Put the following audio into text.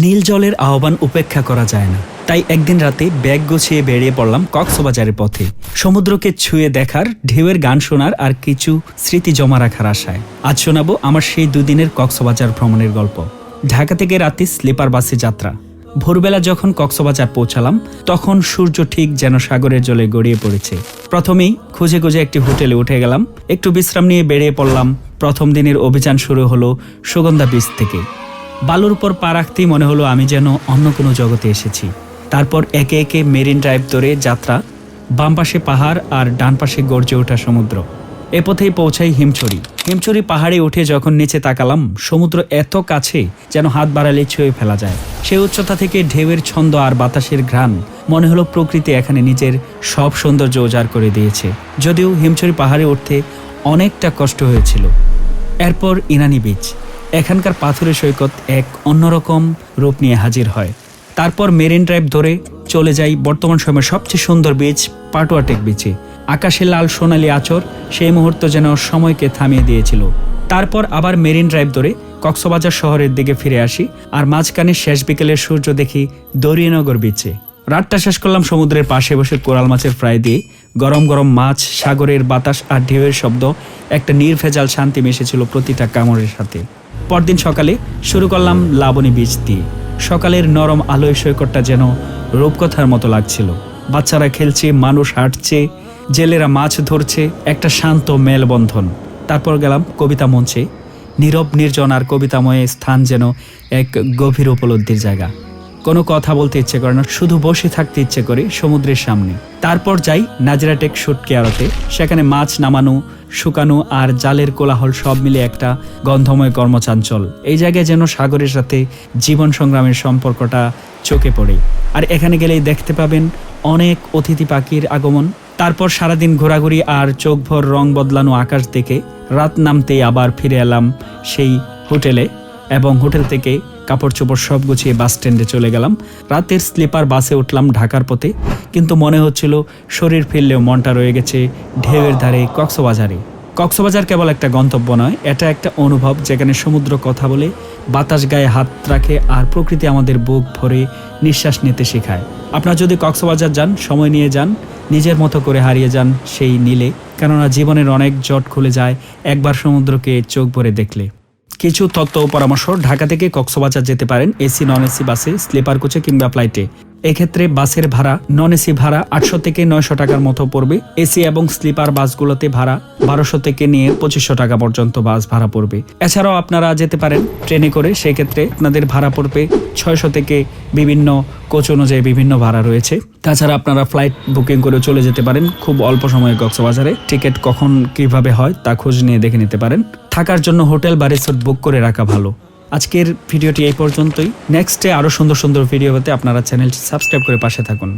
নীল জলের আহ্বান উপেক্ষা করা যায় না। তাই একদিন রাতে ব্যাগ গুছিয়ে বেরিয়ে পড়লাম কক্সবাজারের পথে। সমুদ্রকে ছুঁয়ে দেখার, ঢেউয়ের গান শোনার আর কিছু স্মৃতি জমা রাখার আশায়। আজ শোনাবো আমার সেই দুদিনের কক্সবাজার ভ্রমণের গল্প। ঢাকা থেকে রাতে স্লিপার বাসে যাত্রা। ভোরবেলা যখন কক্সবাজার পৌঁছালাম, তখন সূর্য ঠিক যেন সাগরের জলে গড়িয়ে পড়েছে। প্রথমেই খুঁজে খুঁজে একটি হোটেলে উঠে গেলাম। একটু বিশ্রাম নিয়ে বেরিয়ে পড়লাম। প্রথম দিনের অভিযান শুরু হলো সুগন্ধা বীচ থেকে। বালুর উপর পা রাখতেই মনে হলো আমি যেন অন্য কোনো জগতে এসেছি। তারপর একে একে মেরিন ড্রাইভ ধরে যাত্রা, বাম পাশে পাহাড় আর ডান পাশে গর্জে ওঠা সমুদ্র। এ পথেই পৌঁছাই হিমছড়ি। হিমছড়ি পাহাড়ে উঠে যখন নিচে তাকালাম, সমুদ্র এত কাছে যেন হাত বাড়ালে ছুঁয়ে ফেলা যায়। সেই উচ্চতা থেকে ঢেউয়ের ছন্দ আর বাতাসের ঘ্রাণ মনে হলো প্রকৃতি এখানে নিজের সব সৌন্দর্য উজাড় করে দিয়েছে। যদিও হিমছড়ি পাহাড়ে উঠতে অনেকটা কষ্ট হয়েছিল। এরপর ইনানি বিচ এখানকার পাথরের সৈকত এক অন্যরকম রূপ নিয়ে হাজির হয়। তারপর মেরিন ড্রাইভ ধরে চলে যাই বর্তমান সময়ের সবচেয়ে সুন্দর বিচ পাটুয়াটেক বিচে। আকাশে লাল সোনালি আচর সেই মুহূর্ত যেন সময়কে থামিয়ে দিয়েছিল। তারপর আবার মেরিন ড্রাইভ ধরে কক্সবাজার শহরের দিকে ফিরে আসি আর মাঝখানে শেষ বিকেলের সূর্য দেখি দরিয়ানগর বিচে। রাতটা শেষ করলাম সমুদ্রের পাশে বসে কোরাল মাছের ফ্রাই দিয়ে। গরম গরম মাছ, সাগরের বাতাস আর ঢেউয়ের শব্দ, একটা নির্ভেজাল শান্তি মিশেছিল প্রতিটা কামড়ের সাথে। পরদিন সকালে শুরু করলাম লাবণী বীজ দিয়ে। সকালের নরম আলোয় সৈকতটা যেন রূপকথার মতো লাগছিল। বাচ্চারা খেলছে, মানুষ হাঁটছে, জেলেরা মাছ ধরছে, একটা শান্ত মেলবন্ধন। তারপর গেলাম কবিতা মঞ্চে। নীরব নির্জন আর কবিতাময় স্থান যেন এক গভীর উপলব্ধির জায়গা। কোনো কথা বলতে ইচ্ছে করে না, শুধু বসে থাকতে ইচ্ছে করে সমুদ্রের সামনে। তারপর যাই নাজরাটেক শুটকি আড়তে সেখানে মাছ নামানো, শুকানো আর জালের কোলাহল সব মিলে একটা গন্ধময় কর্মচাঞ্চল। এই জায়গায় যেন সাগরের সাথে জীবন সংগ্রামের সম্পর্কটা চোখে পড়ে। আর এখানে গেলেই দেখতে পাবেন অনেক অতিথি পাখির আগমন। তারপর সারাদিন ঘোরাঘুরি আর চোখ ভর রং বদলানো আকাশ দেখে রাত নামতেই আবার ফিরে এলাম সেই হোটেলে এবং হোটেল থেকে কাপড় চোপড় সব গুছিয়ে বাস স্ট্যান্ডে চলে গেলাম। রাতের স্লিপার বাসে উঠলাম ঢাকার পথে, কিন্তু মনে হচ্ছিল শরীর ফিরলেও মনটা রয়ে গেছে ঢেউয়ের ধারে কক্সবাজারে। কক্সবাজার কেবল একটা গন্তব্য নয়, এটা একটা অনুভব যেখানে সমুদ্র কথা বলে, বাতাস গায়ে হাত রাখে আর প্রকৃতি আমাদের বুক ভরে নিঃশ্বাস নিতে শেখায়। আপনারা যদি কক্সবাজার যান, সময় নিয়ে যান, নিজের মতো করে হারিয়ে যান সেই নীলে, কেননা জীবনের অনেক জট খুলে যায় একবার সমুদ্রকে চোখ ভরে দেখলে। কিছু তথ্য ও পরামর্শ ঢাকা থেকে কক্সবাজার যেতে পারেন এসি, নন এসি বাসে, স্লিপার কোচে কিংবা ফ্লাইটে। এক্ষেত্রে বাসের ভাড়া নন এসি ভাড়া আটশো থেকে নয়শো টাকার মতো পড়বে। এসি এবং স্লিপার বাসগুলোতে ভাড়া বারোশো থেকে নিয়ে পঁচিশশো টাকা পর্যন্ত বাস ভাড়া পড়বে। এছাড়াও আপনারা যেতে পারেন ট্রেনে করে, সেক্ষেত্রে আপনাদের ভাড়া পড়বে ছয়শো থেকে বিভিন্ন কোচ অনুযায়ী বিভিন্ন ভাড়া রয়েছে। তাছাড়া আপনারা ফ্লাইট বুকিং করে চলে যেতে পারেন খুব অল্প সময়ে কক্সবাজারে। টিকিট কখন কীভাবে হয় তা খোঁজ নিয়ে দেখে নিতে পারেন। থাকার জন্য হোটেল বা রিসোর্ট বুক করে রাখা ভালো। আজকের ভিডিওটি এই পর্যন্তই। নেক্সটে আরও সুন্দর সুন্দর ভিডিও হতে আপনারা চ্যানেলটি সাবস্ক্রাইব করে পাশে থাকুন।